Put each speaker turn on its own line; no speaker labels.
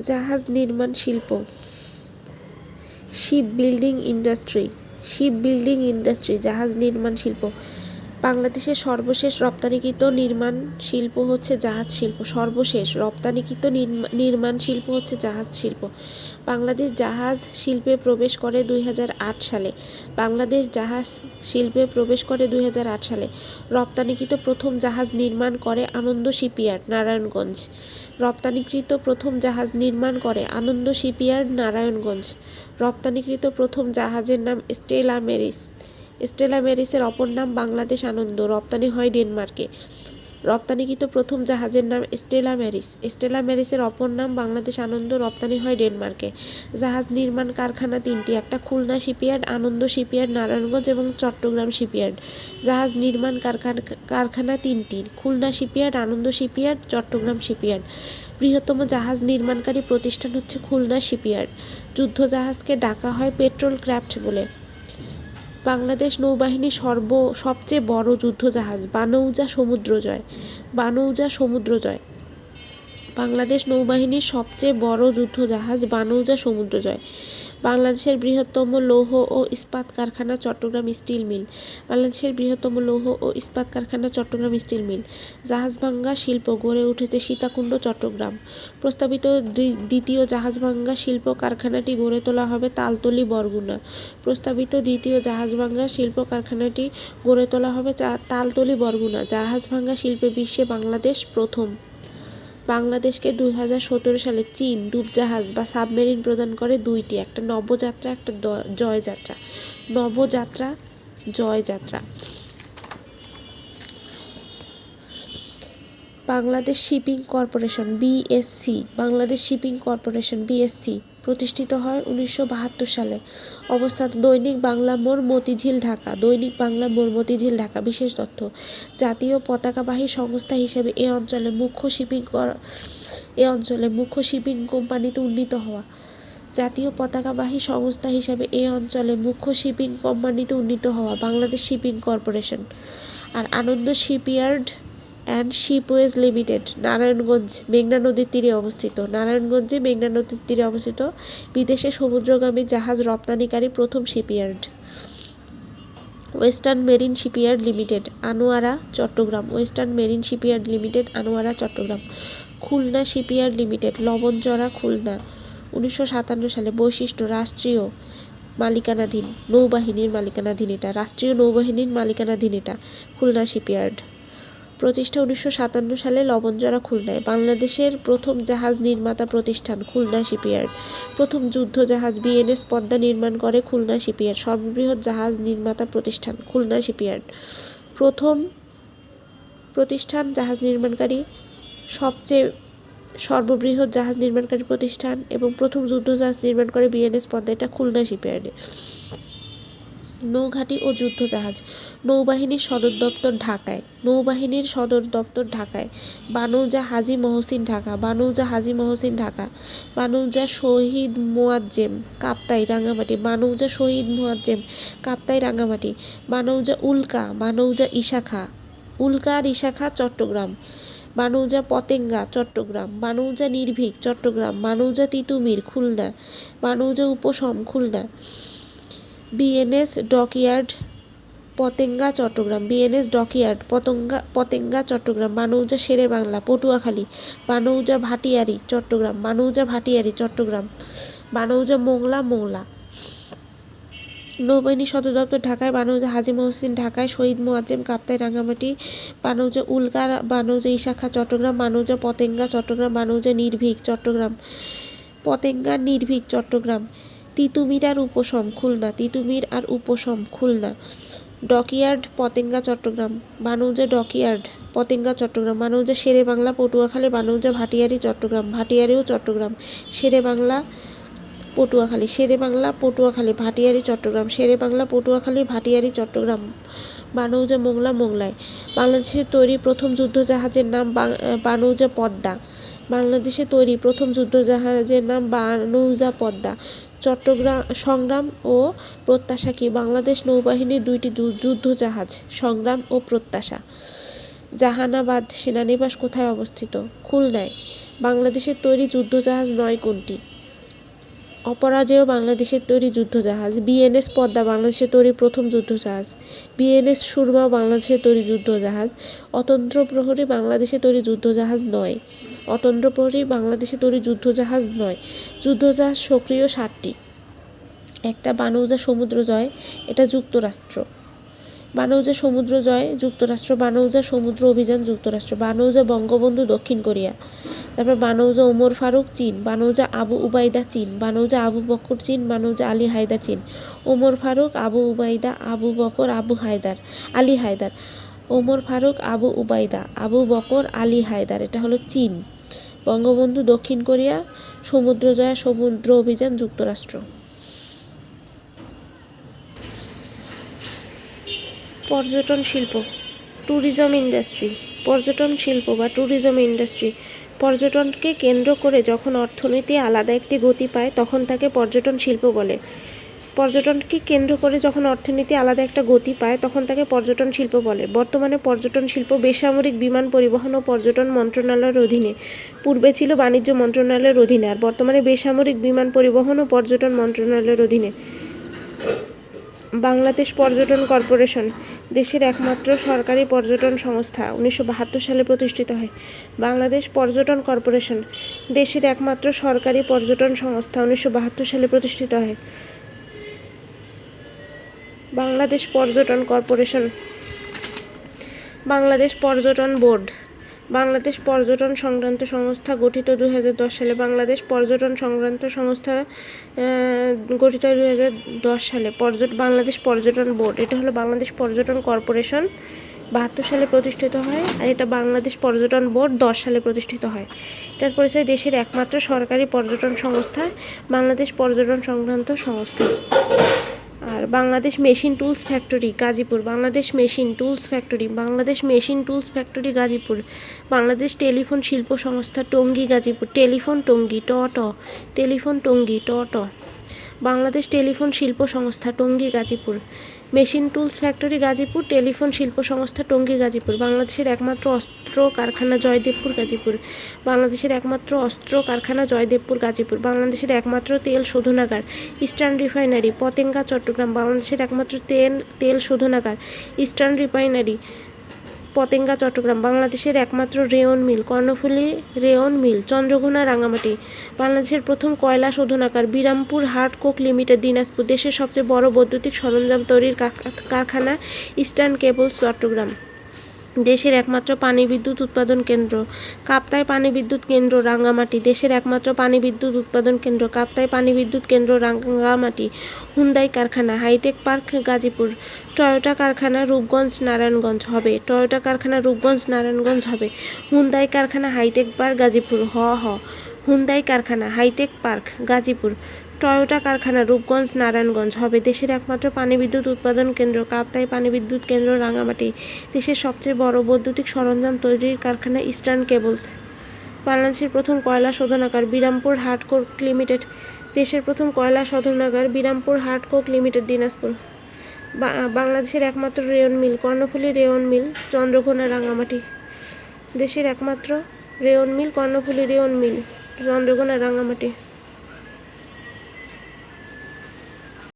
জাহাজ নির্মাণ শিল্প। Ship building industry. Ship building industry, জাহাজ নির্মাণ শিল্প। বাংলাদেশের সর্বশেষ রপ্তানিকৃত নির্মাণ শিল্প হচ্ছে জাহাজ শিল্প। সর্বশেষ রপ্তানিকৃত নির্মা- নির্মাণ শিল্প হচ্ছে জাহাজ শিল্প। বাংলাদেশ জাহাজ শিল্পে প্রবেশ করে দুই হাজার আট সালে। বাংলাদেশ জাহাজ শিল্পে প্রবেশ করে দুই হাজার আট সালে। রপ্তানিকৃত প্রথম জাহাজ নির্মাণ করে আনন্দ শিপইয়ার্ড, নারায়ণগঞ্জ। রপ্তানিকৃত প্রথম জাহাজ নির্মাণ করে আনন্দ শিপইয়ার্ড নারায়ণগঞ্জ। রপ্তানিকৃত প্রথম জাহাজের নাম স্টেলা মেরিস। স্টেলা মেরিসের অপর নাম বাংলাদেশ আনন্দ। রপ্তানি হয় ডেনমার্কে। রপ্তানিকৃত প্রথম জাহাজের নাম স্টেলা ম্যারিস। স্টেলা ম্যারিসের অপর নাম বাংলাদেশ আনন্দ রপ্তানি হয় ডেনমার্কে। জাহাজ নির্মাণ কারখানা তিনটি, একটা খুলনা শিপইয়ার্ড, আনন্দ শিপইয়ার্ড, নারায়ণগঞ্জ এবং চট্টগ্রাম শিপইয়ার্ড। জাহাজ নির্মাণ কারখানা কারখানা তিনটি, Khulna shipyard, Ananda shipyard, Chattogram shipyard. বৃহত্তম জাহাজ নির্মাণকারী প্রতিষ্ঠান হচ্ছে খুলনা শিপইয়ার্ড। যুদ্ধ জাহাজকে ডাকা হয় পেট্রোল ক্র্যাফট বলে। বাংলাদেশ নৌবাহিনীর সর্ব, সবচেয়ে বড় যুদ্ধজাহাজ বানৌজা সমুদ্রজয় বানৌজা সমুদ্রজয় বাংলাদেশ নৌবাহিনীর সবচেয়ে বড় যুদ্ধজাহাজ বানৌজা সমুদ্রজয় বাংলাদেশের বৃহত্তম লৌহ ও ইস্পাত কারখানা চট্টগ্রাম স্টিল মিল। বাংলাদেশের বৃহত্তম লৌহ ও ইস্পাত কারখানা চট্টগ্রাম স্টিল মিল। জাহাজভাঙ্গা শিল্প গড়ে উঠেছে সীতাকুণ্ড, চট্টগ্রাম। প্রস্তাবিত দ্বি- দ্বিতীয় জাহাজভাঙ্গা শিল্প কারখানাটি গড়ে তোলা হবে তালতলি, বরগুনা। প্রস্তাবিত দ্বিতীয় জাহাজভাঙ্গা শিল্প কারখানাটি গড়ে তোলা হবে তালতলি, বরগুনা। জাহাজভাঙ্গা শিল্পে বিশ্বে বাংলাদেশ প্রথম। বাংলাদেশকে দুই সালে চীন ডুবজাহাজ বা সাবমেরিন প্রদান করে দুইটি, একটা নবযাত্রা, একটা Joyjatra. Nabajatra, Joyjatra. Bangladesh shipping corporation BSC Bangladesh shipping corporation BSC প্রতিষ্ঠিত হয় উনিশশো বাহাত্তর সালে। অবস্থান, দৈনিক বাংলা মোড় মতিঝিল, ঢাকা। দৈনিক বাংলা মোড় মতিঝিল, ঢাকা। বিশেষ তথ্য, জাতীয় পতাকাবাহী সংস্থা হিসেবে এ অঞ্চলে মুখ্য শিপিং এ অঞ্চলে মুখ্য শিপিং কোম্পানিতে উন্নীত হওয়া। জাতীয় পতাকাবাহী সংস্থা হিসেবে এ অঞ্চলে মুখ্য শিপিং কোম্পানিতে উন্নীত হওয়া Bangladesh shipping corporation. R Ananda shipyard and shipways limited, Narayanganj, মেঘনা নদীর তীরে অবস্থিত। নারায়ণগঞ্জে মেঘনা নদীর তীরে অবস্থিত বিদেশে সমুদ্রগামী জাহাজ রপ্তানিকারী প্রথম shipyard. Western marine shipyard limited, Anowara, Chattogram. Western marine shipyard limited, Anowara, Chattogram. Khulna shipyard limited, Labanchara, Khulna. উনিশশো সাতান্ন সালে বৈশিষ্ট্য, রাষ্ট্রীয় মালিকানাধীন নৌবাহিনীর মালিকানাধীন এটা, রাষ্ট্রীয় নৌবাহিনীর মালিকানাধীন এটা, খুলনা শিপইয়ার্ড। প্রতিষ্ঠা উনিশশো সাতান্ন সালে লবণজরা খুলনায়। বাংলাদেশের প্রথম জাহাজ নির্মাতা প্রতিষ্ঠান খুলনা শিপইয়ার্ড। প্রথম যুদ্ধ জাহাজ বিএনএস পদ্মা নির্মাণ করে খুলনা শিপইয়ার্ড। সর্ববৃহৎ জাহাজ নির্মাতা প্রতিষ্ঠান খুলনা শিপইয়ার্ড। প্রথম প্রতিষ্ঠান জাহাজ নির্মাণকারী, সবচেয়ে সর্ববৃহৎ জাহাজ নির্মাণকারী প্রতিষ্ঠান এবং প্রথম যুদ্ধ জাহাজ নির্মাণ করে বিএনএস পদ্মা, এটা খুলনা শিপইয়ার্ডে। নৌঘাঁটি ও যুদ্ধজাহাজ। নৌবাহিনীর সদর দপ্তর ঢাকায়। নৌবাহিনীর সদর দপ্তর ঢাকায়। বানৌজা হাজি মহসিন ঢাকা। বানৌজা হাজি মহসিন ঢাকা। বানৌজা শহীদ মোয়াজ্জেম কাপ্তাই রাঙামাটি বানৌজা শহীদ মোয়াজ্জেম কাপ্তাই রাঙামাটি বানৌজা উল্কা, বানৌজা ইশাখা। উল্কা আর ইশাখা চট্টগ্রাম। বানৌজা পতেঙ্গা, চট্টগ্রাম। বানৌজা নির্ভীক, Chittagong. বানৌজা Titumir, Khulna. বানৌজা Upasham Khulna. BNS dockyard Patenga Chattogram BNS dockyard Patenga Patenga Chattogram বানৌজা শেরে বাংলা পটুয়াখালী বানৌজা ভাটিয়ারি চট্টগ্রাম বানৌজা ভাটিয়ারি চট্টগ্রাম বানৌজা মোংলা মোংলা নৌবাহিনী সদর দপ্তর ঢাকায়, বানৌজা হাজি মহসিন ঢাকায়, শহীদ মোয়াজ্জেম, কাপ্তাই রাঙ্গামাটি বানৌজা উল্কা বানৌজা ইশাখা, চট্টগ্রাম, বানৌজা পতেঙ্গা, চট্টগ্রাম, বানৌজা নির্ভীক, চট্টগ্রাম, পতেঙ্গা নির্ভীক, চট্টগ্রাম। তিতুমির আর উপশম খুলনা, তিতুমির আর উপশম খুলনা। ডকইয়ার্ড, পতেঙ্গা, চট্টগ্রাম। বানৌজা, ডকইয়ার্ড, পতেঙ্গা, চট্টগ্রাম। বানৌজা শেরে বাংলা পটুয়াখালী, বানৌজা, ভাটিয়ারি, চট্টগ্রাম। ভাটিয়ারিও চট্টগ্রাম। শেরে বাংলা পটুয়াখালী। শেরে বাংলা পটুয়াখালী, ভাটিয়ারি, চট্টগ্রাম। শেরে বাংলা পটুয়াখালী, ভাটিয়ারি, চট্টগ্রাম। বানৌজা, মোংলা, মোংলায়। বাংলাদেশের তৈরি প্রথম যুদ্ধজাহাজের নাম বানৌজা পদ্মা। বাংলাদেশে তৈরি প্রথম যুদ্ধজাহাজের নাম বানৌজা পদ্মা। চট্টগ্রাম, সংগ্রাম ও প্রত্যাশা কি? বাংলাদেশ নৌবাহিনীর দুইটি যু- যুদ্ধজাহাজ, সংগ্রাম ও প্রত্যাশা। জাহানাবাদ সেনানিবাস কোথায় অবস্থিত? খুলনায়। বাংলাদেশের তৈরি যুদ্ধজাহাজ নয় কোনটি? অপরাজেয় বাংলাদেশের তৈরি যুদ্ধজাহাজ, বিএনএস পদ্মা বাংলাদেশের তৈরি প্রথম যুদ্ধজাহাজ, বিএনএস সুরমা বাংলাদেশের তৈরি যুদ্ধজাহাজ, অতন্ত্র প্রহরী বাংলাদেশে তৈরি যুদ্ধজাহাজ নয়। অতন্ত্র প্রহরী বাংলাদেশে তৈরি যুদ্ধজাহাজ নয়। যুদ্ধজাহাজ সক্রিয় সাতটি। একটা বানৌজা সমুদ্র জয়, এটা যুক্তরাষ্ট্র। বানৌজা সমুদ্র জয়, যুক্তরাষ্ট্র বানৌজা সমুদ্র অভিযান, যুক্তরাষ্ট্র বানৌজা বঙ্গবন্ধু দক্ষিণ কোরিয়া। তারপর বানৌজা ওমর ফারুক, চীন। বানৌজা আবু উবাইদা, চীন। বানৌজা আবু বকর, চীন। বানৌজা আলী হায়দার, চীন। ওমর ফারুক, আবু উবাইদা, আবু বকর, আবু হায়দার, আলী হায়দার। ওমর ফারুক, আবু উবাইদা, আবু বকর, আলী হায়দার। এটা হলো চীন। বঙ্গবন্ধু দক্ষিণ কোরিয়া, সমুদ্র জয়া, সমুদ্র অভিযান, যুক্তরাষ্ট্র। পর্যটন শিল্প ট্যুরিজম ইন্ডাস্ট্রি পর্যটন শিল্প বা ট্যুরিজম ইন্ডাস্ট্রি পর্যটনকে কেন্দ্র করে যখন অর্থনীতি আলাদা একটি গতি পায়, তখন তাকে পর্যটন শিল্প বলে। পর্যটনকে কেন্দ্র করে যখন অর্থনীতি আলাদা একটা গতি পায়, তখন তাকে পর্যটন শিল্প বলে। বর্তমানে পর্যটন শিল্প বেসামরিক বিমান পরিবহন ও পর্যটন মন্ত্রণালয়ের অধীনে। পূর্বে ছিল বাণিজ্য মন্ত্রণালয়ের অধীনে, আর বর্তমানে বেসামরিক বিমান পরিবহন ও পর্যটন মন্ত্রণালয়ের অধীনে। বাংলাদেশ পর্যটন কর্পোরেশন, দেশের একমাত্র সরকারি পর্যটন সংস্থা, উনিশশো বাহাত্তর সালে প্রতিষ্ঠিত হয়। বাংলাদেশ পর্যটন কর্পোরেশন, দেশের একমাত্র সরকারি পর্যটন সংস্থা, উনিশশো বাহাত্তর সালে প্রতিষ্ঠিত হয়। বাংলাদেশ পর্যটন কর্পোরেশন, বাংলাদেশ পর্যটন বোর্ড বাংলাদেশ পর্যটন সংক্রান্ত সংস্থা গঠিত দু হাজার দশ সালে বাংলাদেশ পর্যটন সংক্রান্ত সংস্থা গঠিত দু হাজার দশ সালে পর্যট, বাংলাদেশ পর্যটন বোর্ড। এটা হলো বাংলাদেশ পর্যটন কর্পোরেশন বাহাত্তর সালে প্রতিষ্ঠিত হয় আর এটা বাংলাদেশ পর্যটন বোর্ড দশ সালে প্রতিষ্ঠিত হয়। এটার পরিচয় দেশের একমাত্র সরকারি পর্যটন সংস্থা, বাংলাদেশ পর্যটন সংক্রান্ত সংস্থা। আর Bangladesh machine tools factory, Gazipur, Bangladesh machine tools factory, Bangladesh machine tools factory, Gazipur, Bangladesh telephone শিল্প সংস্থা টঙ্গী, গাজীপুর, টেলিফোন টঙ্গী, ট টেলিফোন টঙ্গী ট, বাংলাদেশ টেলিফোন শিল্প সংস্থা Tongi, Gazipur machine tools factory Gazipur, telephone শিল্প সংস্থা টঙ্গী গাজীপুর, বাংলাদেশের একমাত্র অস্ত্র কারখানা জয়দেবপুর গাজীপুর, বাংলাদেশের একমাত্র অস্ত্র কারখানা জয়দেবপুর গাজীপুর, বাংলাদেশের একমাত্র তেল শোধনাগার, ইস্টার্ন রিফাইনারি, পতেঙ্গা, চট্টগ্রাম, বাংলাদেশের একমাত্র তেল তেল শোধনাগার, ইস্টার্ন রিফাইনারি পতেঙ্গা, চট্টগ্রাম, বাংলাদেশের একমাত্র rayon mill, Karnaphuli rayon mill, Chandraghona Rangamati বাংলাদেশের প্রথম কয়লা শোধনাকার Birampur hard coke limited, Dinajpur, দেশের সবচেয়ে বড় বৈদ্যুতিক সরঞ্জাম তৈরির কারখানা, ইস্টার্ন কেবলস, চট্টগ্রাম। দেশের একমাত্র পানি বিদ্যুৎ উৎপাদন কেন্দ্র। কাপ্তাই পানি বিদ্যুৎ কেন্দ্র, রাঙ্গামাটি। দেশের একমাত্র পানি বিদ্যুৎ উৎপাদন কেন্দ্র, কাপ্তাই পানি বিদ্যুৎ কেন্দ্র, রাঙ্গামাটি। হুন্দাই কারখানা, hi tech park, Gazipur. Toyota কারখানা, রূপগঞ্জ, নারায়ণগঞ্জ হবে। টয়োটা কারখানা, রূপগঞ্জ, নারায়ণগঞ্জ হবে। হুন্দাই কারখানা, হাইটেক পার্ক, গাজীপুর। হ হ। হুন্দাই কারখানা, হাইটেক পার্ক, গাজীপুর। টয়োটা কারখানা, রূপগঞ্জ, নারায়ণগঞ্জ। হবে দেশের একমাত্র পানি বিদ্যুৎ উৎপাদন কেন্দ্র কাপ্তাই পানি বিদ্যুৎ কেন্দ্র রাঙামাটি, দেশের সবচেয়ে বড় বৈদ্যুতিক সরঞ্জাম তৈরির কারখানা ইস্টার্ন কেবলস। বাংলাদেশের প্রথম কয়লা শোধনাগার বিরামপুর হার্ডকোক লিমিটেড, দেশের প্রথম কয়লা শোধনাগার Birampur hard coke limited, Dinajpur. বাংলাদেশের একমাত্র rayon mill, Karnaphuli rayon mill, Chandraghona, Rangamati. দেশের একমাত্র rayon mill, Karnaphuli rayon mill, Chandraghona, Rangamati.